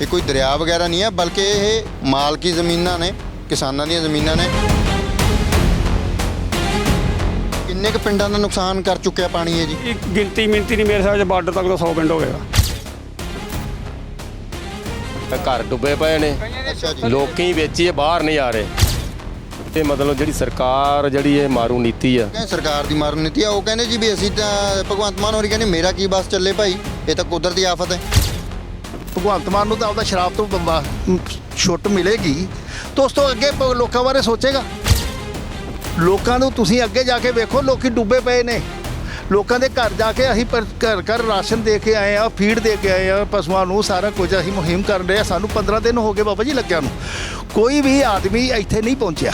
ਇਹ ਕੋਈ ਦਰਿਆ ਵਗੈਰਾ ਨਹੀਂ ਹੈ ਬਲਕਿ ਇਹ ਮਾਲਕੀ ਜ਼ਮੀਨਾਂ ਨੇ ਕਿਸਾਨਾਂ ਦੀਆਂ ਜ਼ਮੀਨਾਂ ਨੇ। ਕਿੰਨੇ ਕੁ ਪਿੰਡਾਂ ਦਾ ਨੁਕਸਾਨ ਕਰ ਚੁੱਕਿਆ ਪਾਣੀ ਇਹ ਜੀ? ਇਹ ਗਿਣਤੀ ਮਿੰਤੀ ਨਹੀਂ ਮੇਰੇ ਹਿਸਾਬ 'ਚ ਬਾਰਡਰ ਤੱਕ ਤਾਂ 100 ਪਿੰਡ ਹੋਵੇਗਾ ਘਰ ਡੁੱਬੇ ਪਏ ਨੇ। ਅੱਛਾ ਜੀ। ਲੋਕੀ ਵਿੱਚ ਹੀ ਬਾਹਰ ਨਹੀਂ ਆ ਰਹੇ। ਇਹ ਮਤਲਬ ਜਿਹੜੀ ਸਰਕਾਰ ਜਿਹੜੀ ਇਹ ਮਾਰੂ ਨੀਤੀ ਆ। ਕਹਿੰਦੇ ਸਰਕਾਰ ਦੀ ਮਾਰਨ ਨੀਤੀ ਆ ਉਹ ਕਹਿੰਦੇ ਜੀ ਵੀ ਅਸੀਂ ਤਾਂ ਭਗਵੰਤ ਮਾਨ ਹੋਰੀ ਕਹਿੰਦੇ ਮੇਰਾ ਕੀ ਬਸ ਚੱਲੇ ਭਾਈ? ਇਹ ਤਾਂ ਕੁਦਰਤੀ ਆਫਤ ਹੈ। ਭਗਵੰਤ ਮਾਨ ਨੂੰ ਤਾਂ ਆਪਦਾ ਸ਼ਰਾਬ ਤੋਂ ਬੰਬਾ ਛੁੱਟ ਮਿਲੇਗੀ। ਤਾਂ ਉਸ ਤੋਂ ਅੱਗੇ ਲੋਕਾਂ ਬਾਰੇ ਸੋਚੇਗਾ। ਲੋਕਾਂ ਨੂੰ ਤੁਸੀਂ ਅੱਗੇ ਜਾ ਕੇ ਵੇਖੋ, ਲੋਕੀ ਡੁੱਬੇ ਪਏ ਨੇ। ਲੋਕਾਂ ਦੇ ਘਰ ਜਾ ਕੇ ਅਸੀਂ ਪਰ- ਘਰ ਘਰ ਰਾਸ਼ਨ ਦੇ ਕੇ ਆਏ ਆ ਫੀਡ ਦੇ ਕੇ ਆਏ ਆ ਪਸ਼ੂਆਂ ਨੂੰ, ਸਾਰਾ ਕੁਝ ਅਸੀਂ ਮੁਹਿੰਮ ਕਰ ਰਹੇ ਆ ਸਾਨੂੰ 15 ਦਿਨ ਹੋ ਗਏ ਬਾਬਾ ਜੀ ਲੱਗਿਆ ਨੂੰ। ਕੋਈ ਵੀ ਆਦਮੀ ਇੱਥੇ ਨਹੀਂ ਪਹੁੰਚਿਆ।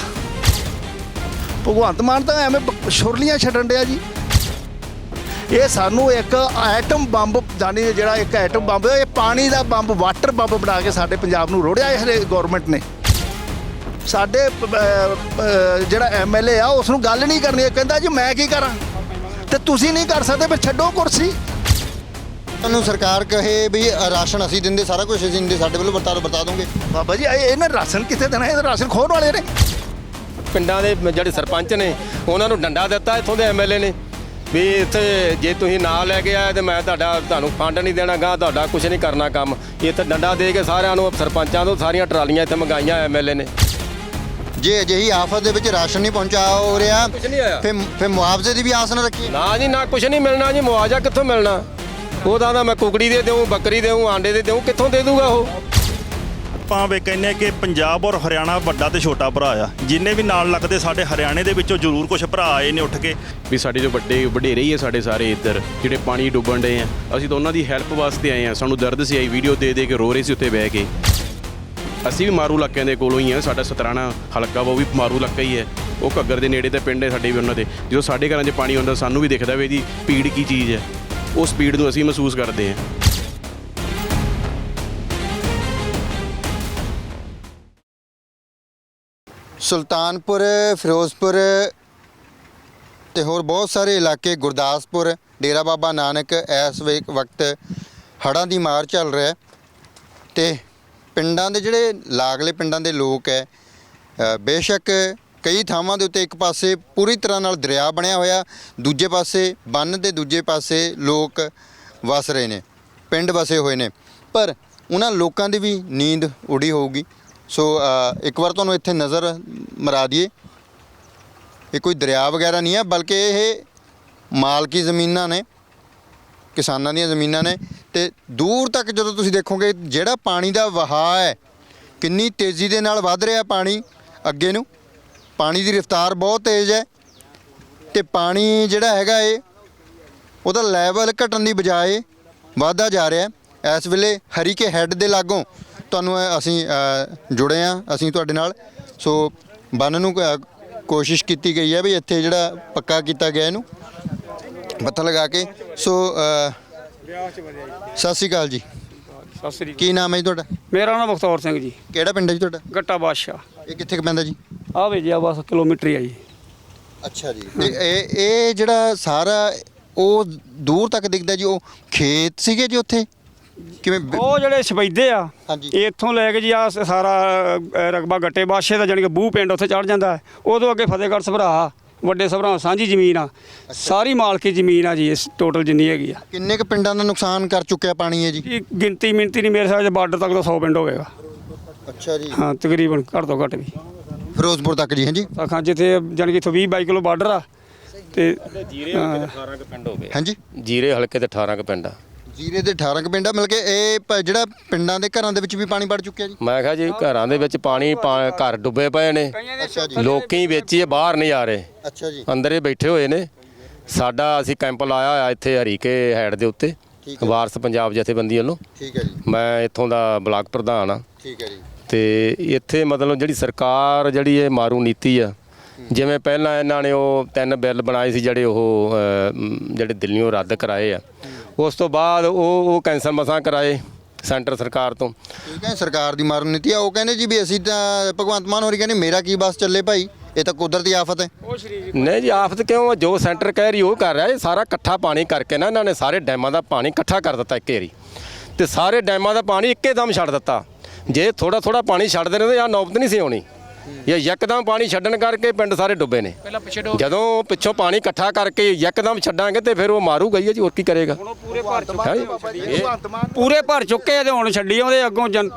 ਭਗਵੰਤ ਮਾਨ ਤਾਂ ਐਵੇਂ ਬ- ਛੁਰਲੀਆਂ ਛੱਡਣ ਡਿਆ ਜੀ। ਇਹ ਸਾਨੂੰ ਇੱਕ ਐਟਮ ਬੰਬ ਜਾਨੀ ਜਿਹੜਾ ਇੱਕ ਐਟਮ ਬੰਬ ਇਹ ਪਾਣੀ ਦਾ ਬੰਬ ਵਾਟਰ ਬੰਬ ਬਣਾ ਕੇ ਸਾਡੇ ਪੰਜਾਬ ਨੂੰ ਰੋੜਿਆ ਇਹ ਗਵਰਨਮੈਂਟ ਨੇ। ਸਾਡੇ ਜਿਹੜਾ ਐਮਐਲਏ ਆ ਉਸ ਨੂੰ ਗੱਲ ਨਹੀਂ ਕਰਨੀ ਇਹ ਕਹਿੰਦਾ ਜੀ ਮੈਂ ਕੀ ਕਰਾਂ? ਤੇ ਤੁਸੀਂ ਨਹੀਂ ਕਰ ਸਕਦੇ ਫਿਰ ਛੱਡੋ ਕੁਰਸੀ। ਤੁਹਾਨੂੰ ਸਰਕਾਰ ਕਹੇ ਵੀ ਰਾਸ਼ਨ ਅਸੀਂ ਦਿੰਦੇ ਸਾਰਾ ਕੁਝ ਅਸੀਂ ਦਿੰਦੇ ਸਾਡੇ ਵੱਲੋਂ ਵਰਤਾ ਵਰਤਾ ਦੋਗੇ। ਬਾਬਾ ਜੀ ਇਹ ਇਹਨਾਂ ਰਾਸ਼ਨ ਕਿੱਥੇ ਦੇਣਾ ਇਹ ਰਾਸ਼ਨ ਖੋਣ ਵਾਲੇ ਨੇ। ਪਿੰਡਾਂ ਦੇ ਜਿਹੜੇ ਸਰਪੰਚ ਨੇ ਉਹਨਾਂ ਨੂੰ ਡੰਡਾ ਦਿੱਤਾ ਇੱਥੋਂ ਦੇ ਐਮਐਲਏ ਨੇ। ਵੀ ਇੱਥੇ ਜੇ ਤੁਸੀਂ ਨਾਂ ਲੈ ਕੇ ਆਏ ਤੇ ਮੈਂ ਤੁਹਾਡਾ ਤੁਹਾਨੂੰ ਫੰਡ ਨਹੀਂ ਦੇਣਾ ਗਾ ਤੁਹਾਡਾ ਕੁਝ ਨਹੀਂ ਕਰਨਾ ਕੰਮ। ਇੱਥੇ ਡੰਡਾ ਦੇ ਕੇ ਸਾਰਿਆਂ ਨੂੰ ਸਰਪੰਚਾਂ ਤੋਂ ਸਾਰੀਆਂ ਟਰਾਲੀਆਂ ਇੱਥੇ ਮੰਗਾਈਆਂ ਐਮਐਲਏ ਨੇ। ਜੇ ਅਜਿਹੀ ਆਫਤ ਦੇ ਵਿੱਚ ਰਾਸ਼ਨ ਨਹੀਂ ਪਹੁੰਚਾ ਹੋ ਰਿਹਾ ਕੁਝ ਨਹੀਂ ਆਇਆ ਫਿਰ ਫਿਰ ਮੁਆਵਜ਼ੇ ਦੀ ਵੀ ਆਸ ਨਾ ਰੱਖੀਏ। ਨਾ ਜੀ ਨਾ ਕੁਝ ਨਹੀਂ ਮਿਲਣਾ ਜੀ ਮੁਆਵਜ਼ਾ ਕਿੱਥੋਂ ਮਿਲਣਾ? ਉਹ ਤਾਂ ਆਂਹਦਾ ਮੈਂ ਕੁਕੜੀ ਦੇ ਦੇਉਂ ਬੱਕਰੀ ਦੇਉਂ ਆਂਡੇ ਦੇ ਦੇਉਂ ਕਿੱਥੋਂ ਦੇ ਦੂਗਾ ਉਹ? ਆਪਾਂ ਵੇ ਕਹਿੰਦੇ ਆ ਕਿ ਪੰਜਾਬ ਔਰ ਹਰਿਆਣਾ ਵੱਡਾ ਤੇ ਛੋਟਾ ਭਰਾ ਆ। ਜਿੰਨੇ ਵੀ ਨਾਲ ਲੱਗਦੇ ਸਾਡੇ ਹਰਿਆਣੇ ਦੇ ਵਿੱਚੋਂ ਜ਼ਰੂਰ ਕੁਝ ਭਰਾ ਆਏ ਨੇ ਉੱਠ ਕੇ। ਵੀ ਸਾਡੇ ਜੋ ਵੱਡੇ, ਵਡੇਰੇ ਹੀ ਆ ਸਾਡੇ ਸਾਰੇ ਇੱਧਰ, ਜਿਹੜੇ ਪਾਣੀ ਡੁੱਬਣ ਡਏ ਆ। ਅਸੀਂ ਤਾਂ ਉਹਨਾਂ ਦੀ ਹੈਲਪ ਵਾਸਤੇ ਆਏ ਆ। ਸਾਨੂੰ ਦਰਦ ਸੀ, ਆਈ ਵੀਡੀਓ ਦੇ ਦੇ ਕੇ ਰੋ ਰਹੇ ਸੀ ਉੱਤੇ ਬਹਿ ਕੇ। ਅਸੀਂ ਵੀ ਮਾਰੂ ਇਲਾਕਿਆਂ ਦੇ ਕੋਲੋਂ ਹੀ ਆ। ਸਾਡਾ ਸਤਰਾਣਾ ਹਲਕਾ ਵਾ, ਉਹ ਵੀ ਮਾਰੂ ਇਲਾਕਾ ਹੀ ਹੈ ਉਹ ਘੱਗਰ ਦੇ ਨੇੜੇ ਤੇ ਪਿੰਡ ਹੈ ਸਾਡੇ ਵੀ ਉਹਨਾਂ ਦੇ। ਜਦੋਂ ਸਾਡੇ ਘਰਾਂ 'ਚ ਪਾਣੀ ਆਉਂਦਾ, ਸਾਨੂੰ ਵੀ ਦਿਖਦਾ ਵੀ ਇਹਦੀ ਪੀੜ ਕੀ ਚੀਜ਼ ਹੈ ਉਹ ਸਪੀਡ ਨੂੰ ਅਸੀਂ ਮਹਿਸੂਸ ਕਰਦੇ ਹਾਂ ਸੁਲਤਾਨਪੁਰ, ਫਿਰੋਜ਼ਪੁਰ ਤੇ ਹੋਰ ਬਹੁਤ ਸਾਰੇ ਇਲਾਕੇ, ਗੁਰਦਾਸਪੁਰ, ਡੇਰਾ ਬਾਬਾ ਨਾਨਕ ਇਸ ਵੇ- ਵਕਤ ਹੜ੍ਹਾਂ ਦੀ ਮਾਰ ਚੱਲ ਰਿਹਾ ਹੈ ਤੇ ਪਿੰਡਾਂ ਦੇ ਜਿਹੜੇ ਲਾਗਲੇ ਪਿੰਡਾਂ ਦੇ ਲੋਕ ਹੈ ਬੇਸ਼ੱਕ ਕਈ ਥਾਵਾਂ ਦੇ ਉੱਤੇ ਇੱਕ ਪਾਸੇ ਪੂਰੀ ਤਰ੍ਹਾਂ ਨਾਲ ਦਰਿਆ ਬਣਿਆ ਹੋਇਆ, ਦੂਜੇ ਪਾਸੇ ਬੰਨ ਦੇ ਦੂਜੇ ਪਾਸੇ ਲੋਕ ਵਸ ਰਹੇ ਨੇ, ਪਿੰਡ ਵਸੇ ਹੋਏ ਨੇ, ਪਰ ਉਹਨਾਂ ਲੋਕਾਂ ਦੀ ਵੀ ਨੀਂਦ ਉੜੀ ਹੋਊਗੀ। ਸੋ uh, ਇੱਕ ਵਾਰ ਤੁਹਾਨੂੰ ਇੱਥੇ ਨਜ਼ਰ ਮਰਾ ਦਈਏ। ਇਹ ਕੋਈ ਦਰਿਆ ਵਗੈਰਾ ਨਹੀਂ ਹੈ, ਬਲਕਿ ਇਹ ਮਾਲਕੀ ਜ਼ਮੀਨਾਂ ਨੇ, ਕਿਸਾਨਾਂ ਦੀਆਂ ਜ਼ਮੀਨਾਂ ਨੇ। ਤੇ ਦੂਰ ਤੱਕ ਜਦੋਂ ਤੁਸੀਂ ਦੇਖੋਗੇ, ਜਿਹੜਾ ਪਾਣੀ ਦਾ ਵਹਾਅ ਹੈ, ਕਿੰਨੀ ਤੇਜ਼ੀ ਦੇ ਨਾਲ ਵੱਧ ਰਿਹਾ ਪਾਣੀ ਅੱਗੇ ਨੂੰ। ਪਾਣੀ ਦੀ ਰਫ਼ਤਾਰ ਬਹੁਤ ਤੇਜ਼ ਹੈ। ਤੇ ਪਾਣੀ ਜਿਹੜਾ ਹੈਗਾ ਏ ਉਹਦਾ ਲੈਵਲ ਘਟਣ ਦੀ ਬਜਾਏ ਵਧਦਾ ਜਾ ਰਿਹਾ। ਹੈ ਇਸ ਵੇਲੇ ਹਰੀਕੇ ਹੈੱਡ ਦੇ ਲਾਗੋਂ ਤੁਹਾਨੂੰ ਅਸੀਂ ਅ, ਜੁੜੇ ਆ ਅਸੀਂ ਤੁਹਾਡੇ ਨਾਲ। ਸੋ ਬੰਨ ਨੂੰ ਅ, ਕੋਸ਼ਿਸ਼ ਕੀਤੀ ਗਈ ਹੈ ਵੀ ਇੱਥੇ ਜਿਹੜਾ ਪੱਕਾ ਕੀਤਾ ਗਿਆ ਇਹਨੂੰ ਪੱਥਰ ਲਗਾ ਕੇ। ਸੋ ਅ, ਸਤਿ ਸ਼੍ਰੀ ਅਕਾਲ ਜੀ। ਸਤਿ ਸ੍ਰੀ ਅਕਾਲ। ਕੀ ਨਾਮ ਹੈ ਜੀ ਤੁਹਾਡਾ? ਮੇਰਾ ਨਾਮ ਮੁਖਤੌਰ ਸਿੰਘ ਜੀ। ਕਿਹੜਾ ਪਿੰਡ ਹੈ ਜੀ ਤੁਹਾਡਾ? ਗੱਟਾ ਬਾਦਸ਼ਾਹ। ਇਹ ਕਿੱਥੇ ਕੁ ਪੈਂਦਾ ਜੀ? ਆ ਵੇ ਜੀ ਆ ਬਸ ਕਿਲੋਮੀਟਰ ਹੀ ਆ ਜੀ। ਅੱਛਾ ਜੀ। ਤੇ ਇਹ ਇਹ ਜਿਹੜਾ ਸਾਰਾ ਉਹ ਦੂਰ ਤੱਕ ਦਿਖਦਾ ਜੀ? ਉਹ ਖੇਤ ਸੀਗੇ ਜੀ ਉੱਥੇ? ਕਿਵੇਂ ਬ- ਉਹ ਜਿਹੜੇ ਸਪੈਦੇ ਆ ਹਾਂਜੀ। ਇੱਥੋਂ ਲੈ ਕੇ ਜੀ ਆ ਸਾਰਾ ਅ, ਰਕਬਾ ਗੱਟੇ ਬਾਦਸ਼ਾਹ ਦਾ ਜਾਣੀ ਕਿ ਬੂਹ ਪਿੰਡ ਉੱਥੇ ਚੜ ਜਾਂਦਾ ਹੈ। ਉਦੋਂ ਅੱਗੇ ਫਤਿਹਗੜ੍ਹ ਸਭਰਾ ਵੱਡੇ ਸਭਰਾ ਸਾਂਝੀ ਜ਼ਮੀਨ ਆ। ਸਾਰੀ ਮਾਲਕੀ ਜ਼ਮੀਨ ਆ ਜੀ ਇਸ ਟੋਟਲ ਜਿੰਨੀ ਹੈਗੀ ਆ। ਕਿੰਨੇ ਕੁ ਪਿੰਡਾਂ ਦਾ ਨੁਕਸਾਨ ਕਰ ਚੁੱਕਿਆ ਪਾਣੀ ਇਹ ਜੀ? ਇਹ ਗਿਣਤੀ ਮਿੰਤੀ ਨਹੀਂ ਮੇਰੇ ਹਿਸਾਬ 'ਚ ਬਾਰਡਰ ਤੱਕ ਤਾਂ 100 ਪਿੰਡ ਹੋਵੇਗਾ ਅੱਛਾ ਜੀ। ਹਾਂ ਤਕਰੀਬਨ ਘੱਟ ਤੋਂ ਘੱਟ ਵੀ। ਫਿਰੋਜ਼ਪੁਰ ਤੱਕ ਜੀ ਹਾਂਜੀ? ਤਾਂ ਖਾਂ ਜਿੱਥੇ ਜਾਣੀ ਕਿ ਇੱਥੋਂ 20 22 ਕਿਲੋ ਬਾਰਡਰ ਆ ਤੇ ਜੀਰੇ ਹਲਕੇ ਤੇ 18 ਕ ਪਿੰਡ ਹੋ ਗਏ ਹਾਂਜੀ। ਜੀਰੇ ਹਲਕੇ ਤੇ 18 ਕ ਪਿੰਡ ਆ। ਜੀਰੇ ਦੇ 18 ਕੁ ਪਿੰਡ ਆ ਮਿਲ ਕੇ ਇਹ ਪ- ਜਿਹੜਾ ਪਿੰਡਾਂ ਦੇ ਘਰਾਂ ਦੇ ਵਿੱਚ ਵੀ ਪਾਣੀ ਵੜ ਚੁੱਕਿਆ ਜੀ? ਮੈਂ ਕਿਹਾ ਜੀ ਘਰਾਂ ਦੇ ਵਿੱਚ ਪਾਣੀ ਪਾ- ਘਰ ਡੁੱਬੇ ਪਏ ਨੇ। ਅੱਛਾ ਜੀ ਲੋਕੀ ਵਿੱਚ ਹੀ ਬਾਹਰ ਨਹੀਂ ਆ ਰਹੇ। ਅੱਛਾ ਜੀ। ਅੰਦਰ ਹੀ ਬੈਠੇ ਹੋਏ ਨੇ। ਸਾਡਾ ਅਸੀਂ ਕੈਂਪ ਲਾਇਆ ਹੋਇਆ ਇੱਥੇ ਹਰੀਕੇ ਹੈਡ ਦੇ ਉੱਤੇ ਠੀਕ ਹੈ। ਵਾਰਸ ਪੰਜਾਬ ਜਥੇਬੰਦੀ ਵੱਲੋਂ ਠੀਕ ਹੈ ਜੀ। ਮੈਂ ਇੱਥੋਂ ਦਾ ਬਲਾਕ ਪ੍ਰਧਾਨ ਆ ਠੀਕ ਹੈ ਜੀ। ਤੇ ਇੱਥੇ ਮਤਲਬ ਜਿਹੜੀ ਸਰਕਾਰ ਜਿਹੜੀ ਇਹ ਮਾਰੂ ਨੀਤੀ ਆ ਜਿਵੇਂ ਪਹਿਲਾਂ ਇਹਨਾਂ ਨੇ ਉਹ ਤਿੰਨ ਬਿੱਲ ਬਣਾਏ ਸੀ ਜਿਹੜੇ ਉਹ ਮ, ਜਿਹੜੇ ਦਿੱਲੀੋਂ ਰੱਦ ਕਰਾਏ ਆ। ਉਸ ਤੋਂ ਬਾਅਦ ਉਹ ਉਹ ਕੈਂਸਲ ਮਸਾਂ ਕਰਾਏ ਸੈਂਟਰ ਸਰਕਾਰ ਤੋਂ। ਠੀਕ ਹੈ ਸਰਕਾਰ ਦੀ ਮਾਰਨ ਨੀਤੀ ਆ ਉਹ ਕਹਿੰਦੇ ਜੀ ਵੀ ਅਸੀਂ ਤਾਂ ਭਗਵੰਤ ਮਾਨ ਹੋਰੀ ਕਹਿੰਦੇ ਮੇਰਾ ਕੀ ਬਸ ਚੱਲੇ ਭਾਈ ਇਹ ਤਾਂ ਕੁਦਰਤੀ ਆਫਤ ਹੈ। ਨਹੀਂ ਜੀ ਆਫਤ ਕਿਉਂ ਆ? ਜੋ ਸੈਂਟਰ ਕਹਿ ਰਹੀ ਉਹ ਕਰ ਰਿਹਾ ਇਹ ਸਾਰਾ ਇਕੱਠਾ ਪਾਣੀ ਕਰਕੇ ਨਾ ਇਹਨਾਂ ਨੇ ਸਾਰੇ ਡੈਮਾਂ ਦਾ ਪਾਣੀ ਇਕੱਠਾ ਕਰ ਦਿੱਤਾ ਇੱਕ ਏਰੀ। ਤੇ ਸਾਰੇ ਡੈਮਾਂ ਦਾ ਪਾਣੀ ਇੱਕੇ ਦਮ ਛੱਡ ਦਿੱਤਾ। ਜੇ ਥੋੜਾ ਥੋੜਾ ਪਾਣੀ ਛੱਡਦੇ ਤਾਂ ਆ ਨੌਬਤ ਨਹੀਂ ਸੀ ਆਉਣੀ। ਇਹ ਯਕਦਮ ਪਾਣੀ ਛੱਡਣ ਕਰਕੇ ਪਿੰਡ ਸਾਰੇ ਡੁੱਬੇ ਨੇ। ਜਦੋਂ ਪਿੱਛੋਂ ਪਾਣੀ ਇਕੱਠਾ ਕਰਕੇ ਯਕਦਮ ਛੱਡਾਂਗੇ ਤੇ ਫਿਰ ਉਹ ਮਾਰੂਗਾ ਹੀ ਆ ਜੀ ਹੋਰ ਕੀ ਕਰੇਗਾ। ਪੂਰੇ ਭਰ ਚੁੱਕੇ ਹੈਂ? ਭਗਵੰਤ ਮਾਨ ਪੂਰੇ ਭਰ ਚੁੱਕੇ ਆ ਤੇ ਹੁਣ ਛੱਡੀ ਆਉਂਦੇ ਅੱਗੋਂ ਜਨ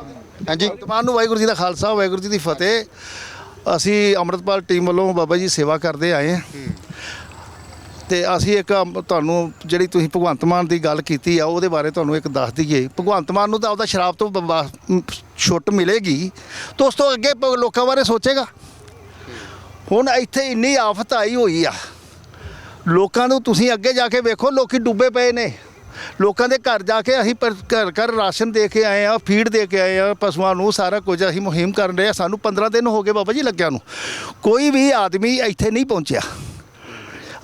ਹਾਂਜੀ। ਭਗਵੰਤ ਮਾਨ ਨੂੰ ਵਾਹਿਗੁਰੂ ਜੀ ਦਾ ਖਾਲਸਾ ਵਾਹਿਗੁਰੂ ਜੀ ਦੀ ਫਤਿਹ। ਅਸੀਂ ਅੰਮ੍ਰਿਤਪਾਲ ਟੀਮ ਵੱਲੋਂ ਬਾਬਾ ਜੀ ਸੇਵਾ ਕਰਦੇ ਆਏ ਹਾਂ। ਤੇ ਅਸੀਂ ਇੱਕ ਤੁਹਾਨੂੰ ਜਿਹੜੀ ਤੁਸੀਂ ਭਗਵੰਤ ਮਾਨ ਦੀ ਗੱਲ ਕੀਤੀ ਆ, ਉਹਦੇ ਬਾਰੇ ਤੁਹਾਨੂੰ ਇੱਕ ਦੱਸ ਦਈਏ। ਭਗਵੰਤ ਮਾਨ ਨੂੰ ਤਾਂ ਆਪਦਾ ਸ਼ਰਾਬ ਤੋਂ ਛੁੱਟ ਮਿਲੇਗੀ। ਤਾਂ ਉਸ ਤੋਂ ਅੱਗੇ ਲੋਕਾਂ ਬਾਰੇ ਸੋਚੇਗਾ। ਹੁਣ ਇੱਥੇ ਇੰਨੀ ਆਫਤ ਆਈ ਹੋਈ ਆ। ਲੋਕਾਂ ਨੂੰ ਤੁਸੀਂ ਅੱਗੇ ਜਾ ਕੇ ਵੇਖੋ, ਲੋਕੀ ਡੁੱਬੇ ਪਏ ਨੇ। ਲੋਕਾਂ ਦੇ ਘਰ ਜਾ ਕੇ ਅਸੀਂ ਪਰ- ਘਰ ਘਰ ਰਾਸ਼ਨ ਦੇ ਕੇ ਆਏ ਆ, ਫੀਡ ਦੇ ਕੇ ਆਏ ਆ, ਪਸ਼ੂਆਂ ਨੂੰ, ਸਾਰਾ ਕੁਝ ਅਸੀਂ ਮੁਹਿੰਮ ਕਰਨ ਰਹੇ ਆ। ਸਾਨੂੰ 15 ਦਿਨ ਹੋ ਗਏ ਬਾਬਾ ਜੀ ਲੱਗਿਆ ਨੂੰ। ਕੋਈ ਵੀ ਆਦਮੀ ਇੱਥੇ ਨਹੀਂ ਪਹੁੰਚਿਆ।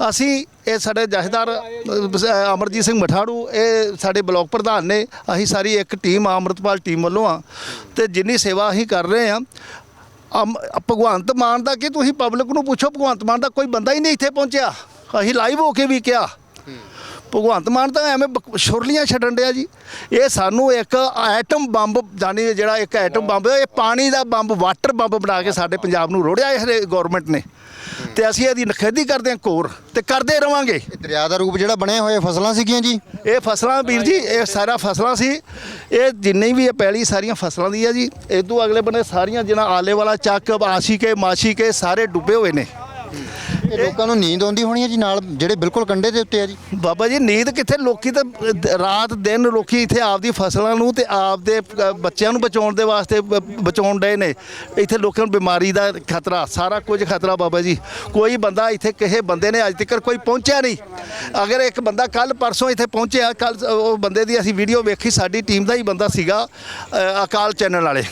ਅਸੀਂ ਇਹ ਸਾਡੇ ਜਥੇਦਾਰ ਅ, ਅਮਰਜੀਤ ਸਿੰਘ ਮਠਾੜੂ ਇਹ ਸਾਡੇ ਬਲਾਕ ਪ੍ਰਧਾਨ ਨੇ ਅਸੀਂ ਸਾਰੀ ਇੱਕ ਟੀਮ ਆ ਅੰਮ੍ਰਿਤਪਾਲ ਟੀਮ ਵੱਲੋਂ ਆ। ਤੇ ਜਿੰਨੀ ਸੇਵਾ ਅਸੀਂ ਕਰ ਰਹੇ ਆ ਅਮ ਭਗਵੰਤ ਮਾਨ ਦਾ ਕਿ ਤੁਸੀਂ ਪਬਲਿਕ ਨੂੰ ਪੁੱਛੋ ਭਗਵੰਤ ਮਾਨ ਦਾ ਕੋਈ ਬੰਦਾ ਹੀ ਨਹੀਂ ਇੱਥੇ ਪਹੁੰਚਿਆ। ਅਸੀਂ ਲਾਈਵ ਹੋ ਕੇ ਵੀ ਕਿਹਾ। ਭਗਵੰਤ ਮਾਨ ਤਾਂ ਐਵੇਂ ਛੁਰਲੀਆਂ ਛੱਡਣ ਡਿਆ ਜੀ। ਇਹ ਸਾਨੂੰ ਇੱਕ ਐਟਮ ਬੰਬ ਜਾਨੀ ਜਿਹੜਾ ਇੱਕ ਐਟਮ ਬੰਬ ਇਹ ਪਾਣੀ ਦਾ ਬੰਬ ਵਾਟਰ ਬੰਬ ਬਣਾ ਕੇ ਸਾਡੇ ਪੰਜਾਬ ਨੂੰ ਰੋੜਿਆ ਇਹ ਗਵਰਨਮੈਂਟ ਨੇ। ਤੇ ਅਸੀਂ ਇਹਦੀ ਨਖੇਦੀ ਕਰਦੇ ਹਾਂ ਕੋਰ ਤੇ ਕਰਦੇ ਰਵਾਂਗੇ। ਇਹ ਦਰਿਆ ਦਾ ਰੂਪ ਜਿਹੜਾ ਬਣਿਆ ਹੋਇਆ ਫਸਲਾਂ ਸੀਗੀਆਂ ਜੀ? ਇਹ ਫਸਲਾਂ ਵੀਰ ਜੀ ਇਹ ਸਾਰਾ ਫਸਲਾਂ ਸੀ। ਇਹ ਜਿੰਨੀ ਵੀ ਇਹ ਪੈਲੀ ਸਾਰੀਆਂ ਫਸਲਾਂ ਦੀ ਆ ਜੀ ਇਦੋਂ ਅਗਲੇ ਬੰਨੇ ਸਾਰੀਆਂ ਜਿਹੜਾ ਆਲੇ ਵਾਲਾ ਚੱਕ ਆਸ਼ੀ ਕੇ ਮਾਸ਼ੀ ਕੇ ਸਾਰੇ ਡੁੱਬੇ ਹੋਏ ਨੇ। ਇਹ ਲੋਕਾਂ ਨੂੰ ਨੀਂਦ ਆਉਂਦੀ ਹੋਣੀ ਹੈ ਜੀ ਨਾਲ ਜਿਹੜੇ ਬਿਲਕੁਲ ਕੰਢੇ ਦੇ ਉੱਤੇ ਆ ਜੀ। ਬਾਬਾ ਜੀ ਨੀਂਦ ਕਿੱਥੇ? ਲੋਕੀ ਤਾਂ ਦ- ਰਾਤ ਦਿਨ ਲੋਕੀ ਇੱਥੇ ਆਪਦੀ ਫਸਲਾਂ ਨੂੰ ਤੇ ਆਪਦੇ ਅ, ਬੱਚਿਆਂ ਨੂੰ ਬਚਾਉਣ ਦੇ ਵਾਸਤੇ ਬ- ਬਚਾਉਣ ਡਏ ਨੇ। ਇੱਥੇ ਲੋਕਾਂ ਨੂੰ ਬਿਮਾਰੀ ਦਾ ਖਤਰਾ ਸਾਰਾ ਕੁਝ ਖਤਰਾ ਬਾਬਾ ਜੀ। ਕੋਈ ਬੰਦਾ ਇੱਥੇ ਕਿਸੇ ਬੰਦੇ ਨੇ ਅੱਜ ਤੱਕ ਕੋਈ ਪਹੁੰਚਿਆ ਨਹੀਂ। ਅਗਰ ਇੱਕ ਬੰਦਾ ਕੱਲ ਪਰਸੋਂ ਇੱਥੇ ਪਹੁੰਚਿਆ ਕੱਲ ਉਹ ਬੰਦੇ ਦੀ ਅਸੀਂ ਵੀਡੀਓ ਵੇਖੀ ਸਾਡੀ ਟੀਮ ਦਾ ਹੀ ਬੰਦਾ ਸੀਗਾ ਅ, ਅਕਾਲ ਚੈਨਲ ਵਾਲੇ।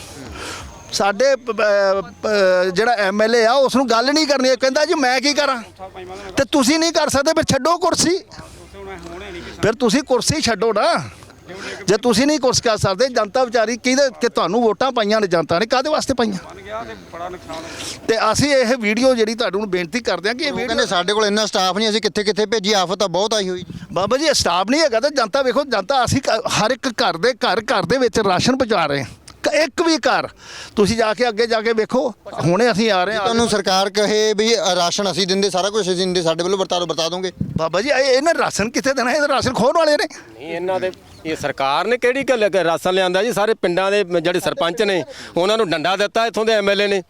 ਸਾਡੇ ਪ- ਪ- ਪ- ਜਿਹੜਾ ਐਮਐਲਏ ਆ ਉਸ ਨੂੰ ਗੱਲ ਨਹੀਂ ਕਰਨੀ। ਕਹਿੰਦਾ ਜੀ ਮੈਂ ਕੀ ਕਰਾਂ? ਤੇ ਤੁਸੀਂ ਨਹੀਂ ਕਰ ਸਕਦੇ ਫਿਰ ਛੱਡੋ ਕੁਰਸੀ। ਫਿਰ ਤੁਸੀਂ ਕੁਰਸੀ ਛੱਡੋ ਨਾ। ਜੇ ਤੁਸੀਂ ਨਹੀਂ ਕੁਰਸੀ ਕਰ ਸਕਦੇ ਜਨਤਾ ਵਿਚਾਰੀ ਕਿਹਦੇ ਕਿ ਤੁਹਾਨੂੰ ਵੋਟਾਂ ਪਾਈਆਂ ਨੇ ਜਨਤਾ ਨੇ? ਕਾਦੇ ਵਾਸਤੇ ਪਾਈਆਂ? ਤੇ ਅਸੀਂ ਇਹ ਵੀਡੀਓ ਜਿਹੜੀ ਤੁਹਾਨੂੰ ਬੇਨਤੀ ਕਰਦੇ ਹਾਂ ਕਿ ਇਹ ਉਹ ਵੀਡੀਓ ਕਹਿੰਦੇ ਸਾਡੇ ਕੋਲ ਇੰਨਾ ਸਟਾਫ ਨਹੀਂ ਅਸੀਂ ਕਿੱਥੇ ਕਿੱਥੇ ਭੇਜੀ ਆਫਤ ਤਾਂ ਬਹੁਤ ਆਈ ਹੋਈ। ਬਾਬਾ ਜੀ ਸਟਾਫ ਨਹੀਂ ਹੈਗਾ ਤੇ ਜਨਤਾ ਵੇਖੋ ਜਨਤਾ ਅਸੀਂ ਕ- ਹਰ ਇੱਕ ਘਰ ਦੇ ਘਰ ਘਰ ਦੇ ਵਿੱਚ ਰਾਸ਼ਨ ਪਹੁੰਚਾ ਰਹੇ ਹਾਂ। ਇੱਕ ਵੀ ਘਰ। ਤੁਸੀਂ ਜਾ ਕੇ ਅੱਗੇ ਜਾ ਕੇ ਵੇਖੋ ਹੁਣੇ ਅਸੀਂ ਆ ਰਹੇ ਹਾਂ। ਤੁਹਾਨੂੰ ਸਰਕਾਰ ਕਹੇ ਵੀ ਰਾਸ਼ਨ ਅਸੀਂ ਦਿੰਦੇ ਸਾਰਾ ਕੁਝ ਅਸੀਂ ਦਿੰਦੇ ਸਾਡੇ ਵੱਲੋਂ ਵਰਤਾ ਵਰਤਾ ਦੋਗੇ? ਬਾਬਾ ਜੀ ਇਹ ਇਹਨਾਂ ਰਾਸ਼ਨ ਕਿੱਥੇ ਦੇਣਾ? ਇਹ ਰਾਸ਼ਨ ਖੋਣ ਵਾਲੇ ਨੇ। ਨਹੀਂ ਇਹਨਾਂ ਦੇ ਇਹ ਸਰਕਾਰ ਨੇ ਕਿਹੜੀ ਗੱਲ ਰਾਸ਼ਨ ਲਿਆਂਦਾ ਜੀ? ਸਾਰੇ ਪਿੰਡਾਂ ਦੇ ਜਿਹੜੇ ਸਰਪੰਚ ਨੇ ਉਹਨਾਂ ਨੂੰ ਡੰਡਾ ਦਿੱਤਾ ਇੱਥੋਂ ਦੇ ਐਮਐਲਏ ਨੇ।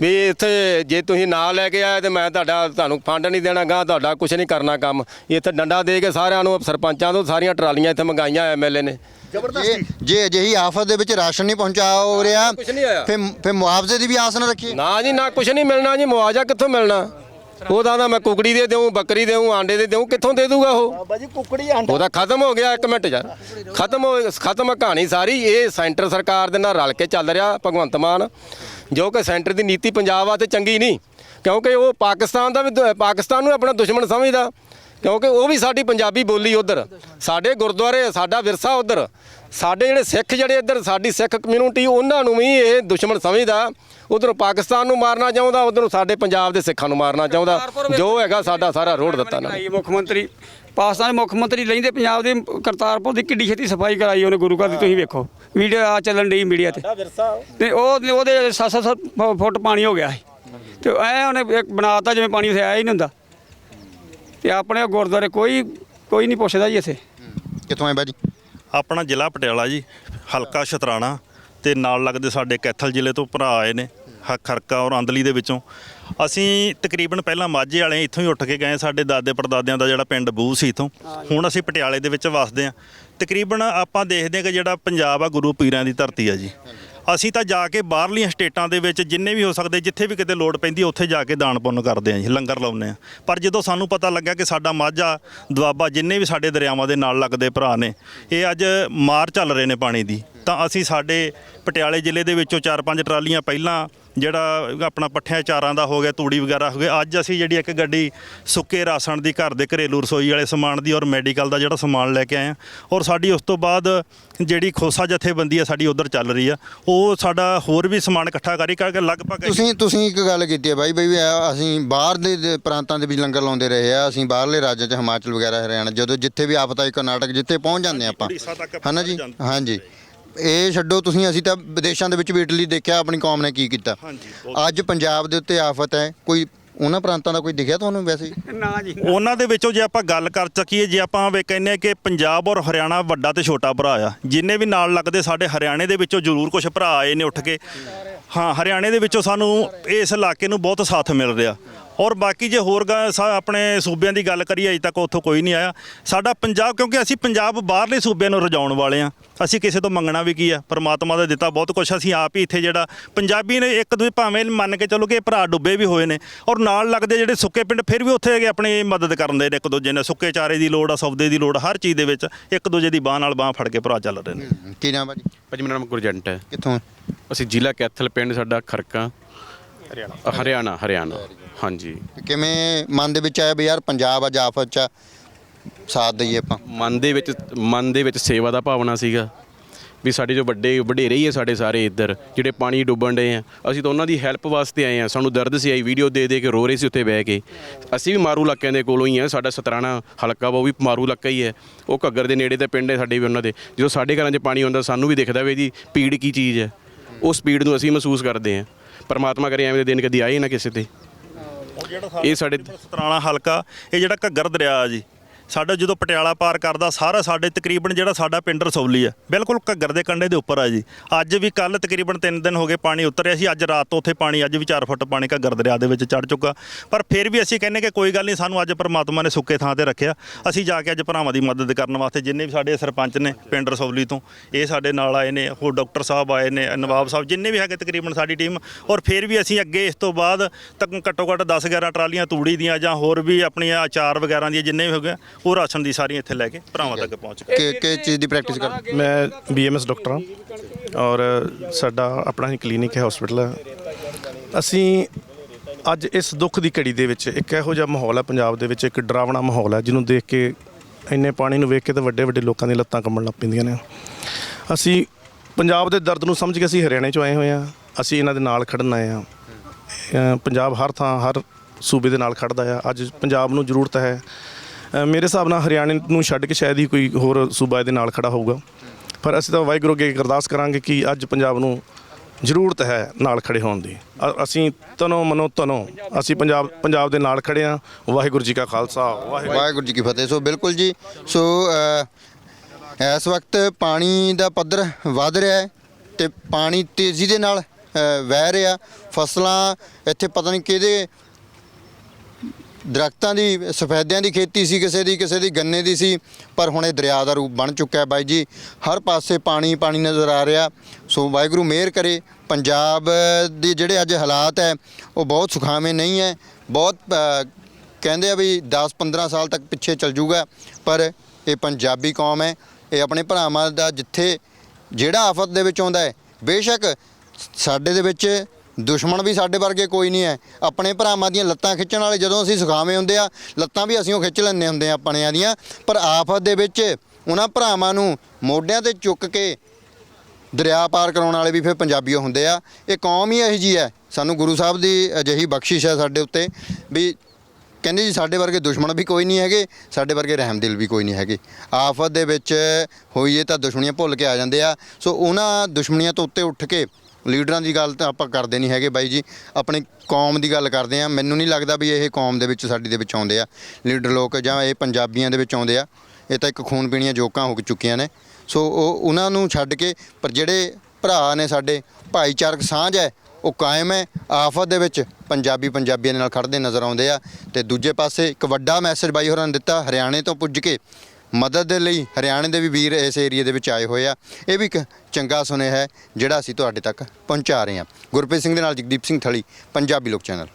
ਵੀ ਇੱਥੇ ਜੇ ਤੁਸੀਂ ਨਾਂ ਲੈ ਕੇ ਆਏ ਤੇ ਮੈਂ ਤੁਹਾਡਾ ਤੁਹਾਨੂੰ ਫੰਡ ਨਹੀਂ ਦੇਣਾ ਗਾ ਤੁਹਾਡਾ ਕੁਝ ਨਹੀਂ ਕਰਨਾ ਕੰਮ। ਇੱਥੇ ਡੰਡਾ ਦੇ ਕੇ ਸਾਰਿਆਂ ਨੂੰ ਸਰਪੰਚਾਂ ਤੋਂ ਸਾਰੀਆਂ ਟਰਾਲੀਆਂ ਇੱਥੇ ਮੰਗਾਈਆਂ ਐਮਐਲਏ ਨੇ। ਜੇ ਜੇ ਅਜਿਹੀ ਆਫਤ ਦੇ ਵਿੱਚ ਰਾਸ਼ਨ ਨਹੀਂ ਪਹੁੰਚਾ ਹੋ ਰਿਹਾ ਕੁਛ ਨਹੀਂ ਆਇਆ। ਫਿਰ ਫਿਰ ਮੁਆਵਜ਼ੇ ਦੀ ਵੀ ਆਸ ਨਾ ਰੱਖੀਏ। ਨਾ ਜੀ ਨਾ ਕੁਝ ਨਹੀਂ ਮਿਲਣਾ ਜੀ ਮੁਆਵਜ਼ਾ ਕਿੱਥੋਂ ਮਿਲਣਾ? ਉਹਦਾ ਤਾਂ ਮੈਂ ਕੁਕੜੀ ਦੇ ਦੇਉਂ ਬੱਕਰੀ ਦੇਉਂ ਆਂਡੇ ਦੇ ਦੇਉਂ ਕਿੱਥੋਂ ਦੇ ਦੂਗਾ ਉਹ? ਬਾਬਾ ਜੀ ਕੁਕੜੀ ਆਂਡਾ। ਉਹਦਾ ਖਤਮ ਹੋ ਗਿਆ ਇੱਕ ਮਿੰਟ ਯਾਰ। ਖਤਮ ਹੋ ਖਤਮ ਕਹਾਣੀ ਸਾਰੀ। ਇਹ ਸੈਂਟਰ ਸਰਕਾਰ ਦੇ ਨਾਲ ਰਲ ਕੇ ਚੱਲ ਰਿਹਾ ਭਗਵੰਤ ਮਾਨ। ਜੋ ਕਿ ਸੈਂਟਰ ਦੀ ਨੀਤੀ ਪੰਜਾਬ ਆ ਤੇ ਚੰਗੀ ਨਹੀਂ। ਕਿਉਂਕਿ ਉਹ ਪਾਕਿਸਤਾਨ ਦਾ ਵੀ ਦੁ- ਪਾਕਿਸਤਾਨ ਨੂੰ ਆਪਣਾ ਦੁਸ਼ਮਣ ਸਮਝਦਾ। ਕਿਉਂਕਿ ਉਹ ਵੀ ਸਾਡੀ ਪੰਜਾਬੀ ਬੋਲੀ ਉਧਰ। ਸਾਡੇ ਗੁਰਦੁਆਰੇ ਸਾਡਾ ਵਿਰਸਾ ਉਧਰ। ਸਾਡੇ ਜਿਹੜੇ ਸਿੱਖ ਜਿਹੜੇ ਇੱਧਰ ਸਾਡੀ ਸਿੱਖ ਕਮਿਊਨਿਟੀ ਉਹਨਾਂ ਨੂੰ ਵੀ ਇਹ ਦੁਸ਼ਮਣ ਸਮਝਦਾ। ਉਧਰੋਂ ਪਾਕਿਸਤਾਨ ਨੂੰ ਮਾਰਨਾ ਚਾਹੁੰਦਾ ਉਧਰੋਂ ਸਾਡੇ ਪੰਜਾਬ ਦੇ ਸਿੱਖਾਂ ਨੂੰ ਮਾਰਨਾ ਚਾਹੁੰਦਾ। ਜੋ ਹੈਗਾ ਸਾਡਾ ਸਾਰਾ ਰੋੜ ਦਿੱਤਾ ਨੇ। ਮੁੱਖ ਮੰਤਰੀ ਪਾਕਿਸਤਾਨ ਦੇ ਮੁੱਖ ਮੰਤਰੀ ਲੈਂਦੇ ਪੰਜਾਬ ਦੇ ਕਰਤਾਰਪੁਰ ਦੀ ਕਿੱਡੀ ਛੇਤੀ ਸਫ਼ਾਈ ਕਰਾਈ ਉਹਨੇ ਗੁਰੂ ਘਰ ਦੀ ਤੁਸੀਂ ਵੇਖੋ। ਵੀਡੀਓ ਆ ਚੱਲਣ ਡਈ ਮੀਡੀਆ ਤੇ। ਤੇ ਉਹ ਉਹਦੇ 7-7 ਫੁੱਟ ਪਾਣੀ ਹੋ ਗਿਆ ਸੀ। ਤੇ ਐ ਉਹਨੇ ਬਣਾਤਾ ਜਿਵੇਂ ਪਾਣੀ ਉੱਥੇ ਆਇਆ ਹੀ ਨਹੀਂ ਹੁੰਦਾ। ਤੇ ਆਪਣੇ ਗੁਰਦੁਆਰੇ ਕੋਈ ਕੋਈ ਨਹੀਂ ਪੁੱਛਦਾ ਜੀ ਇੱਥੇ। ਕਿੱਥੋਂ ਆਏ ਬਾਜੀ ਆਪਣਾ ਜ਼ਿਲ੍ਹਾ ਪਟਿਆਲਾ ਜੀ ਹਲਕਾ ਸ਼ਤਰਾਣਾ ਤੇ ਨਾਲ ਲੱਗਦੇ ਸਾਡੇ ਕੈਥਲ ਜ਼ਿਲ੍ਹੇ ਤੋਂ ਭਰਾ ਆਏ ਨੇ ਹ- ਖਰਕਾ ਔਰ ਅੰਦਲੀ ਦੇ ਵਿੱਚੋਂ। ਅਸੀਂ ਤਕਰੀਬਨ ਪਹਿਲਾਂ ਮਾਝੇ ਵਾਲੇ ਇੱਥੋਂ ਹੀ ਉੱਠ ਕੇ ਗਏ ਸਾਡੇ ਦਾਦੇ ਪੜਦਾਦਿਆਂ ਦਾ ਜਿਹੜਾ ਪਿੰਡ ਬੂਹ ਸੀ ਇੱਥੋਂ। ਹੁਣ ਅਸੀਂ ਪਟਿਆਲੇ ਦੇ ਵਿੱਚ ਵਸਦੇ ਹਾਂ। ਤਕਰੀਬਨ ਆਪਾਂ ਦੇਖਦੇ ਹਾਂ ਕਿ ਜਿਹੜਾ ਪੰਜਾਬ ਆ ਗੁਰੂ ਪੀਰਾਂ ਦੀ ਧਰਤੀ ਆ ਜੀ। ਅਸੀਂ ਤਾਂ ਜਾ ਕੇ ਬਾਹਰਲੀਆਂ ਸਟੇਟਾਂ ਦੇ ਵਿੱਚ ਜਿੰਨੇ ਵੀ ਹੋ ਸਕਦੇ, ਜਿੱਥੇ ਵੀ ਕਿਤੇ ਲੋੜ ਪੈਂਦੀ, ਉੱਥੇ ਜਾ ਕੇ ਦਾਨ ਪੁੰਨ ਕਰਦੇ ਆਂ ਜੀ, ਲੰਗਰ ਲਾਉਂਦੇ ਆ ਪਰ ਜਦੋਂ ਸਾਨੂੰ ਪਤਾ ਲੱਗਾ ਕਿ ਸਾਡਾ ਮਾਝਾ, ਦੁਆਬਾ ਜਿੰਨੇ ਵੀ ਸਾਡੇ ਦਰਿਆਵਾਂ ਦੇ ਨਾਲ ਲੱਗਦੇ ਭਰਾ ਨੇ, ਇਹ ਅੱਜ ਮਾਰ ਚੱਲ ਰਹੇ ਨੇ ਪਾਣੀ ਦੀ। ਤਾਂ ਅਸੀਂ ਸਾਡੇ ਪਟਿਆਲੇ ਜ਼ਿਲ੍ਹੇ ਦੇ ਵਿੱਚੋਂ ਚਾਰ ਪੰਜ ਟਰਾਲੀਆਂ ਪਹਿਲਾਂ ਜਿਹੜਾ ਆਪਣਾ ਪੱਠਿਆਂ ਚਾਰਾਂ ਦਾ ਹੋ ਗਿਆ ਤੂੜੀ ਵਗੈਰਾ ਹੋ ਗਿਆ ਅੱਜ ਅਸੀਂ ਜਿਹੜੀ ਇੱਕ ਗੱਡੀ ਸੁੱਕੇ ਰਾਸ਼ਨ ਦੀ ਘਰ ਦੇ ਘਰੇਲੂ ਰਸੋਈ ਵਾਲੇ ਸਮਾਨ ਦੀ ਔਰ ਮੈਡੀਕਲ ਦਾ ਜਿਹੜਾ ਸਮਾਨ ਲੈ ਕੇ ਆਏ ਆ ਔਰ ਸਾਡੀ ਉਸ ਤੋਂ ਬਾਅਦ ਜਿਹੜੀ ਖੋਸਾ ਜਥੇਬੰਦੀ ਆ ਸਾਡੀ ਉਧਰ ਚੱਲ ਰਹੀ ਆ ਉਹ ਸਾਡਾ ਹੋਰ ਵੀ ਸਮਾਨ ਇਕੱਠਾ ਕਰੀ ਕਰਕੇ ਲਗਭਗ ਤੁਸੀਂ ਤੁਸੀਂ ਇੱਕ ਗੱਲ ਕੀਤੀ ਹੈ ਬਾਈ ਬਈ ਵੀ ਅਸੀਂ ਬਾਹਰ ਦੇ ਪ੍ਰਾਂਤਾਂ ਦੇ ਵਿੱਚ ਲੰਗਰ ਲਾਉਂਦੇ ਰਹੇ ਆ ਅਸੀਂ ਬਾਹਰਲੇ ਰਾਜਾਂ 'ਚ ਹਿਮਾਚਲ ਵਗੈਰਾ ਹਰਿਆਣਾ ਜਦੋਂ ਜਿੱਥੇ ਵੀ ਆਫਤ ਆਈ ਕਰਨਾਟਕ ਜਿੱਥੇ ਪਹੁੰਚ ਜਾਂਦੇ ਆਪਾਂ। ਹਨਾ ਜੀ। ਹਾਂਜੀ। ਇਹ ਛੱਡੋ ਤੁਸੀਂ ਅਸੀਂ ਤਾਂ ਵਿਦੇਸ਼ਾਂ ਦੇ ਵਿੱਚ ਵੀ ਇਟਲੀ ਦੇਖਿਆ ਆਪਣੀ ਕੌਮ ਨੇ ਕੀ ਕੀਤਾ। ਹਾਂਜੀ, ਅੱਜ ਪੰਜਾਬ ਦੇ ਉੱਤੇ ਆਫਤ ਹੈ। ਕੋਈ ਉਹਨਾਂ ਪ੍ਰਾਂਤਾਂ ਦਾ ਕੋਈ ਦਿਖਿਆ ਤੁਹਾਨੂੰ ਵੈਸੇ? ਨਾ ਜੀ। ਉਹਨਾਂ ਦੇ ਵਿੱਚੋਂ ਜੇ ਆਪਾਂ ਗੱਲ ਕਰ ਸਕੀਏ ਜੇ ਆਪਾਂ ਵੇ ਕਹਿੰਦੇ ਆ ਕਿ ਪੰਜਾਬ ਔਰ ਹਰਿਆਣਾ ਵੱਡਾ ਤੇ ਛੋਟਾ ਭਰਾ ਆ ਜਿੰਨੇ ਵੀ ਨਾਲ ਲੱਗਦੇ ਸਾਡੇ ਹਰਿਆਣੇ ਦੇ ਵਿੱਚੋਂ ਜ਼ਰੂਰ ਕੁਝ ਭਰਾ ਆਏ ਨੇ ਉੱਠ ਕੇ। ਹਾਂ ਹਰਿਆਣੇ ਦੇ ਵਿੱਚੋਂ ਸਾਨੂੰ ਇਸ ਇਲਾਕੇ ਨੂੰ ਬਹੁਤ ਸਾਥ ਮਿਲ ਰਿਹਾ। ਔਰ ਬਾਕੀ ਜੇ ਹੋਰ ਗਾ- ਸਾ- ਆਪਣੇ ਸੂਬਿਆਂ ਦੀ ਗੱਲ ਕਰੀਏ ਅਜੇ ਤੱਕ ਉੱਥੋਂ ਕੋਈ ਨਹੀਂ ਆਇਆ। ਸਾਡਾ ਪੰਜਾਬ ਕਿਉਂਕਿ ਅਸੀਂ ਪੰਜਾਬ ਬਾਹਰਲੇ ਸੂਬਿਆਂ ਨੂੰ ਰਜਾਉਣ ਵਾਲੇ ਆ ਅਸੀਂ ਕਿਸੇ ਤੋਂ ਮੰਗਣਾ ਵੀ ਕੀ ਆ? ਪਰਮਾਤਮਾ ਦਾ ਦਿੱਤਾ ਬਹੁਤ ਕੁਝ ਅਸੀਂ ਆਪ ਹੀ ਇੱਥੇ ਜਿਹੜਾ ਪੰਜਾਬੀ ਨੇ ਇੱਕ ਦੂਜੇ ਭਾਵੇਂ ਮੰਨ ਕੇ ਚੱਲੋ ਕਿ ਇਹ ਭਰਾ ਡੁੱਬੇ ਵੀ ਹੋਏ ਨੇ ਔਰ ਨਾਲ ਲੱਗਦੇ ਜਿਹੜੇ ਸੁੱਕੇ ਪਿੰਡ ਫਿਰ ਵੀ ਉੱਥੇ ਹੈਗੇ ਆਪਣੀ ਮਦਦ ਕਰਨ ਦੇ ਨੇ ਇੱਕ ਦੂਜੇ ਨੇ ਸੁੱਕੇ ਚਾਰੇ ਦੀ ਲੋੜ ਆ ਸੌਦੇ ਦੀ ਲੋੜ ਆ, ਹਰ ਚੀਜ਼ ਦੇ ਵਿੱਚ ਇੱਕ ਦੂਜੇ ਦੀ ਬਾਹ ਨਾਲ ਬਾਹ ਫੜ ਕੇ ਭਰਾ ਚੱਲ ਰਹੇ ਨੇ। ਕੀ ਨਾਮ ਭਾਜੀ ਭਾਜੀ ਮੇਰਾ ਨਾਮ ਗੁਰਜੰਟ ਹੈ। ਕਿੱਥੋਂ? ਅਸੀਂ ਜ਼ਿਲ੍ਹਾ ਕੈਥਲ ਪਿੰਡ ਸਾਡਾ ਖਰਕਾ। ਹਰਿਆਣਾ। ਹਰਿਆਣਾ ਹਰਿਆਣਾ। ਹਾਂਜੀ। ਕਿਵੇਂ ਮਨ ਦੇ ਵਿੱਚ ਆਇਆ ਵੀ ਯਾਰ ਪੰਜਾਬ ਅੱਜ ਆਫਤ 'ਚ ਆ, ਸਾਥ ਦਈਏ ਆਪਾਂ? ਮਨ ਦੇ ਵਿੱਚ ਮਨ ਦੇ ਵਿੱਚ ਸੇਵਾ ਦਾ ਭਾਵਨਾ ਸੀਗਾ। ਵੀ ਸਾਡੇ ਜੋ ਵੱਡੇ ਵਡੇਰੇ ਹੀ ਆ ਸਾਡੇ ਸਾਰੇ ਇੱਧਰ ਜਿਹੜੇ ਪਾਣੀ 'ਚ ਡੁੱਬਣ ਡਏ ਆ ਅਸੀਂ ਤਾਂ ਉਹਨਾਂ ਦੀ ਹੈਲਪ ਵਾਸਤੇ ਆਏ ਆ। ਸਾਨੂੰ ਦਰਦ ਸੀ ਆਈ ਵੀਡੀਓ ਦੇ ਦੇ ਕੇ ਰੋ ਰਹੇ ਸੀ ਉੱਥੇ ਬਹਿ ਕੇ। ਅਸੀਂ ਵੀ ਮਾਰੂ ਇਲਾਕਿਆਂ ਦੇ ਕੋਲੋਂ ਹੀ ਆ ਸਾਡਾ ਸਤਰਾਣਾ ਹਲਕਾ ਵਾ ਉਹ ਵੀ ਮਾਰੂ ਇਲਾਕਾ ਹੀ ਹੈ ਉਹ ਘੱਗਰ ਦੇ ਨੇੜੇ ਤੇ ਪਿੰਡ ਹੈ ਸਾਡੇ ਵੀ ਉਹਨਾਂ ਦੇ। ਜਦੋਂ ਸਾਡੇ ਘਰਾਂ 'ਚ ਪਾਣੀ ਆਉਂਦਾ ਸਾਨੂੰ ਵੀ ਦਿਖਦਾ ਵੀ ਇਹਦੀ ਪੀੜ ਕੀ ਚੀਜ਼ ਹੈ। ਉਹ ਸਪੀਡ ਨੂੰ ਅਸੀਂ ਮਹਿਸੂਸ ਕਰਦੇ ਆ। ਪਰਮਾਤਮਾ ਕਰੇ ਐਵੇਂ ਦੇ ਦਿਨ ਕਦੀ ਆਏ ਨਾ ਕਿਸੇ ਤੇ। ਇਹ ਸਾਡੇ ਸਤਰਾਣਾ ਹਲਕਾ ਇਹ ਜਿਹੜਾ ਘੱਗਰ ਦਰਿਆ ਆ ਜੀ ਸਾਡਾ ਜਦੋਂ ਪਟਿਆਲਾ ਪਾਰ ਕਰਦਾ, ਸਾਰਾ ਸਾਡੇ ਤਕਰੀਬਨ ਜਿਹੜਾ ਸਾਡਾ ਪਿੰਡ ਰਸੌਲੀ ਆ ਬਿਲਕੁਲ ਘੱਗਰ ਦੇ ਕੰਢੇ ਦੇ ਉੱਪਰ ਆ ਜੀ। ਅੱਜ ਵੀ ਕੱਲ ਤਕਰੀਬਨ 3 ਦਿਨ ਹੋ ਗਏ ਪਾਣੀ ਉਤਰਿਆ ਸੀ, ਅੱਜ ਰਾਤ ਤੋਂ ਉੱਥੇ ਪਾਣੀ, ਅੱਜ ਵੀ 4 ਫੁੱਟ ਪਾਣੀ ਘੱਗਰ ਦਰਿਆ ਦੇ ਵਿੱਚ ਚੜ ਚੁੱਕਾ। ਪਰ ਫਿਰ ਵੀ ਅਸੀਂ ਕਹਿੰਨੇ ਕਿ ਕੋਈ ਗੱਲ ਨਹੀਂ, ਸਾਨੂੰ ਅੱਜ ਪਰਮਾਤਮਾ ਨੇ ਸੁੱਕੇ ਥਾਂ ਤੇ ਰੱਖਿਆ। ਅਸੀਂ ਜਾ ਕੇ ਅੱਜ ਭਰਾਵਾਂ ਦੀ ਮਦਦ ਕਰਨ ਵਾਸਤੇ ਜਿੰਨੇ ਵੀ ਸਾਡੇ ਸਰਪੰਚ ਨੇ ਪਿੰਡ ਰਸੌਲੀ ਤੋਂ, ਇਹ ਸਾਡੇ ਨਾਲ ਆਏ ਨੇ, ਹੋਰ ਡਾਕਟਰ ਸਾਹਿਬ ਆਏ ਨੇ, ਨਵਾਬ ਸਾਹਿਬ, ਜਿੰਨੇ ਵੀ ਹੈਗੇ ਤਕਰੀਬਨ ਸਾਡੀ ਟੀਮ। ਔਰ ਫਿਰ ਵੀ ਅਸੀਂ ਅੱਗੇ ਇਸ ਤੋਂ ਬਾਅਦ ਤੱਕ ਘੱਟੋ ਘੱਟ 10 11 ਟਰਾਲੀਆਂ ਤੂੜੀ ਦੀਆਂ ਜਾਂ ਹੋਰ ਵੀ ਆਪਣੀਆਂ ਅਚਾਰ ਵਗੈਰਾ ਦੀਆਂ ਜਿੰਨੇ ਵੀ ਹੋ ਗਏ ਉਹ ਰਾਸ਼ਨ ਦੀ ਸਾਰੀਆਂ ਇੱਥੇ ਲੈ ਕੇ ਭਰਾਵਾਂ ਤੱਕ ਪਹੁੰਚ ਗਏ ਕਿ ਕਿ ਚੀਜ਼ ਦੀ ਪ੍ਰੈਕਟਿਸ ਕਰ ਮੈਂ ਬੀਐਮਐਸ ਡਾਕਟਰ ਹਾਂ ਔਰ ਸਾਡਾ ਆਪਣਾ ਹੀ ਕਲੀਨਿਕ ਹੈ ਹਸਪੀਟਲ ਹੈ। ਅਸੀਂ ਅੱਜ ਇਸ ਦੁੱਖ ਦੀ ਘੜੀ ਦੇ ਵਿੱਚ ਇੱਕ ਇਹੋ ਜਿਹਾ ਮਾਹੌਲ ਹੈ ਪੰਜਾਬ ਦੇ ਵਿੱਚ ਇੱਕ ਡਰਾਵਣਾ ਮਾਹੌਲ ਹੈ ਜਿਹਨੂੰ ਦੇਖ ਕੇ ਇੰਨੇ ਪਾਣੀ ਨੂੰ ਵੇਖ ਕੇ ਤਾਂ ਵੱਡੇ ਵੱਡੇ ਲੋਕਾਂ ਦੀਆਂ ਲੱਤਾਂ ਕੰਬਣ ਲੱਗ ਪੈਂਦੀਆਂ ਨੇ। ਅਸੀਂ ਪੰਜਾਬ ਦੇ ਦਰਦ ਨੂੰ ਸਮਝ ਕੇ ਅਸੀਂ ਹਰਿਆਣੇ ਚੋਂ ਆਏ ਹੋਏ ਆ ਅਸੀਂ ਇਹਨਾਂ ਦੇ ਨਾਲ ਖੜਨ ਆਏ ਆ ਪੰਜਾਬ ਹਰ ਥਾਂ ਹਰ ਸੂਬੇ ਦੇ ਨਾਲ ਖੜਦਾ ਆ। ਅੱਜ ਪੰਜਾਬ ਨੂੰ ਜ਼ਰੂਰਤ ਹੈ ਮੇਰੇ ਹਿਸਾਬ ਨਾਲ ਹਰਿਆਣੇ ਨੂੰ ਛੱਡ ਕੇ ਸ਼ਾਇਦ ਹੀ ਕੋਈ ਹੋਰ ਸੂਬਾ ਇਹਦੇ ਨਾਲ ਖੜਾ ਹੋਊਗਾ। ਪਰ ਅਸੀਂ ਤਾਂ ਵਾਹਿਗੁਰੂ ਅੱਗੇ ਅਰਦਾਸ ਕਰਾਂਗੇ ਕਿ ਅੱਜ ਪੰਜਾਬ ਨੂੰ ਜ਼ਰੂਰਤ ਹੈ ਨਾਲ ਖੜੇ ਹੋਣ ਦੀ। ਅਸੀਂ ਤਨੋ ਮਨੋ ਤਨੋ ਅਸੀਂ ਪੰਜਾਬ ਪੰਜਾਬ ਦੇ ਨਾਲ ਖੜੇ ਆ ਵਾਹਿਗੁਰੂ ਜੀ ਕਾ ਖਾਲਸਾ, ਵਾਹਿਗੁਰੂ ਵਾਹਿਗੁਰੂ ਜੀ ਕੀ ਫਤਿਹ। ਸੋ ਬਿਲਕੁਲ ਜੀ, ਸੋ ਇਸ ਵਕਤ ਪਾਣੀ ਦਾ ਪੱਧਰ ਵਧ ਰਿਹਾ ਹੈ ਤੇ ਪਾਣੀ ਤੇਜ਼ੀ ਦੇ ਨਾਲ ਵਹਿ ਰਿਹਾ। ਫਸਲਾਂ ਇੱਥੇ ਪਤਾ ਨਹੀਂ ਕਿਹਦੇ ਦਰਖਤਾਂ ਦੀ, ਸਫੈਦਿਆਂ ਦੀ ਖੇਤੀ ਸੀ, ਕਿਸੇ ਦੀ ਕਿਸੇ ਦੀ ਗੰਨੇ ਦੀ ਸੀ, ਪਰ ਹੁਣ ਇਹ ਦਰਿਆ ਦਾ ਰੂਪ ਬਣ ਚੁੱਕਾ ਹੈ ਬਾਈ ਜੀ। ਹਰ ਪਾਸੇ ਪਾਣੀ ਪਾਣੀ ਨਜ਼ਰ ਆ ਰਿਹਾ। ਸੋ ਵਾਹਿਗੁਰੂ ਮਿਹਰ ਕਰੇ। ਪੰਜਾਬ ਦੇ ਜਿਹੜੇ ਅੱਜ ਹਾਲਾਤ ਹੈ, ਉਹ ਬਹੁਤ ਸੁਖਾਵੇਂ ਨਹੀਂ ਹੈ। ਬਹੁਤ ਕਹਿੰਦੇ ਆ ਵੀ 10-15 ਸਾਲ ਤੱਕ ਪਿੱਛੇ ਚੱਲ ਜੂਗਾ, ਪਰ ਇਹ ਪੰਜਾਬੀ ਕੌਮ ਹੈ। ਇਹ ਆਪਣੇ ਭਰਾਵਾਂ ਦਾ ਜਿੱਥੇ ਜਿਹੜਾ ਆਫਤ ਦੇ ਵਿੱਚ ਆਉਂਦਾ ਹੈ, ਬੇਸ਼ੱਕ ਸਾਡੇ ਦੇ ਵਿੱਚ ਦੁਸ਼ਮਣ ਵੀ ਸਾਡੇ ਵਰਗੇ ਕੋਈ ਨਹੀਂ ਹੈ। ਆਪਣੇ ਭਰਾਵਾਂ ਦੀਆਂ ਲੱਤਾਂ ਖਿੱਚਣ ਵਾਲੇ ਜਦੋਂ ਅਸੀਂ ਸੁਖਾਵੇਂ ਹੁੰਦੇ ਆ, ਲੱਤਾਂ ਵੀ ਅਸੀਂ ਉਹ ਖਿੱਚ ਲੈਂਦੇ ਹੁੰਦੇ ਆ ਆਪਣਿਆਂ ਦੀਆਂ। ਪਰ ਆਫਤ ਦੇ ਵਿੱਚ ਉਹਨਾਂ ਭਰਾਵਾਂ ਨੂੰ ਮੋਢਿਆਂ ਤੇ ਚੁੱਕ ਕੇ ਦਰਿਆ ਪਾਰ ਕਰਾਉਣ ਵਾਲੇ ਵੀ ਫਿਰ ਪੰਜਾਬੀ ਓ ਹੁੰਦੇ ਆ। ਇਹ ਕੌਮ ਹੀ ਇਹੋ ਜੀ ਹੈ। ਸਾਨੂੰ ਗੁਰੂ ਸਾਹਿਬ ਦੀ ਅਜਿਹੀ ਬਖਸ਼ਿਸ਼ ਹੈ ਸਾਡੇ ਉੱਤੇ ਵੀ ਕਹਿੰਦੇ ਜੀ ਸਾਡੇ ਵਰਗੇ ਦੁਸ਼ਮਣ ਵੀ ਕੋਈ ਨਹੀਂ ਹੈਗੇ, ਸਾਡੇ ਵਰਗੇ ਰਹਿਮਦਿਲ ਵੀ ਕੋਈ ਨਹੀਂ ਹੈਗੇ। ਆਫਤ ਦੇ ਵਿੱਚ ਹੋਈਏ ਤਾਂ ਦੁਸ਼ਮਣੀਆਂ ਭੁੱਲ ਕੇ ਆ ਜਾਂਦੇ ਆ। ਸੋ ਉਹਨਾਂ ਦੁਸ਼ਮਣੀਆਂ ਤੋਂ ਉੱਤੇ ਉੱਠ ਕੇ ਲੀਡਰਾਂ ਦੀ ਗੱਲ ਤਾਂ ਆਪਾਂ ਕਰਦੇ ਨਹੀਂ ਹੈਗੇ ਬਾਈ ਜੀ। ਆਪਣੀ ਕੌਮ ਦੀ ਗੱਲ ਕਰਦੇ ਆ ਮੈਨੂੰ ਨਹੀਂ ਲੱਗਦਾ ਵੀ ਇਹ ਕੌਮ ਦੇ ਵਿੱਚ ਸਾਡੀ ਦੇ ਵਿੱਚ ਆਉਂਦੇ ਆ। ਲੀਡਰ ਲੋਕ ਜਾਂ ਇਹ ਪੰਜਾਬੀਆਂ ਦੇ ਵਿੱਚ ਆਉਂਦੇ ਆ। ਇਹ ਤਾਂ ਇੱਕ ਖੂਨ ਪੀਣੀਆਂ ਜੋਕਾਂ ਹੋ ਚੁੱਕੀਆਂ ਨੇ। ਸੋ ਉਹ ਉਹਨਾਂ ਨੂੰ ਛੱਡ ਕੇ ਪਰ ਜਿਹੜੇ ਭਰਾ ਨੇ ਸਾਡੇ, ਭਾਈਚਾਰਕ ਸਾਂਝ ਹੈ, ਉਹ ਕਾਇਮ ਹੈ। ਆਫਤ ਦੇ ਵਿੱਚ ਪੰਜਾਬੀ ਪੰਜਾਬੀਆਂ ਦੇ ਨਾਲ ਖੜਦੇ ਨਜ਼ਰ ਆਉਂਦੇ ਆ। ਤੇ ਦੂਜੇ ਪਾਸੇ ਇੱਕ ਵੱਡਾ ਮੈਸੇਜ ਬਾਈ ਹੋਰਾਂ ਨੇ ਦਿੱਤਾ, ਹਰਿਆਣੇ ਤੋਂ ਪੁੱਜ ਕੇ। ਮਦਦ ਦੇ ਲਈ ਹਰਿਆਣੇ ਦੇ ਵੀ ਵੀਰ ਇਸ ਏਰੀਏ ਦੇ ਵਿੱਚ ਆਏ ਹੋਏ ਆ। ਇਹ ਵੀ ਇੱਕ ਚੰਗਾ ਸੁਨੇਹਾ ਹੈ ਜਿਹੜਾ ਅਸੀਂ ਤੁਹਾਡੇ ਤੱਕ ਪਹੁੰਚਾ ਰਹੇ ਹਾਂ। ਗੁਰਪ੍ਰੀਤ ਸਿੰਘ ਦੇ ਨਾਲ ਜਗਦੀਪ ਸਿੰਘ ਥਲੀ, ਪੰਜਾਬੀ ਲੋਕ ਚੈਨਲ।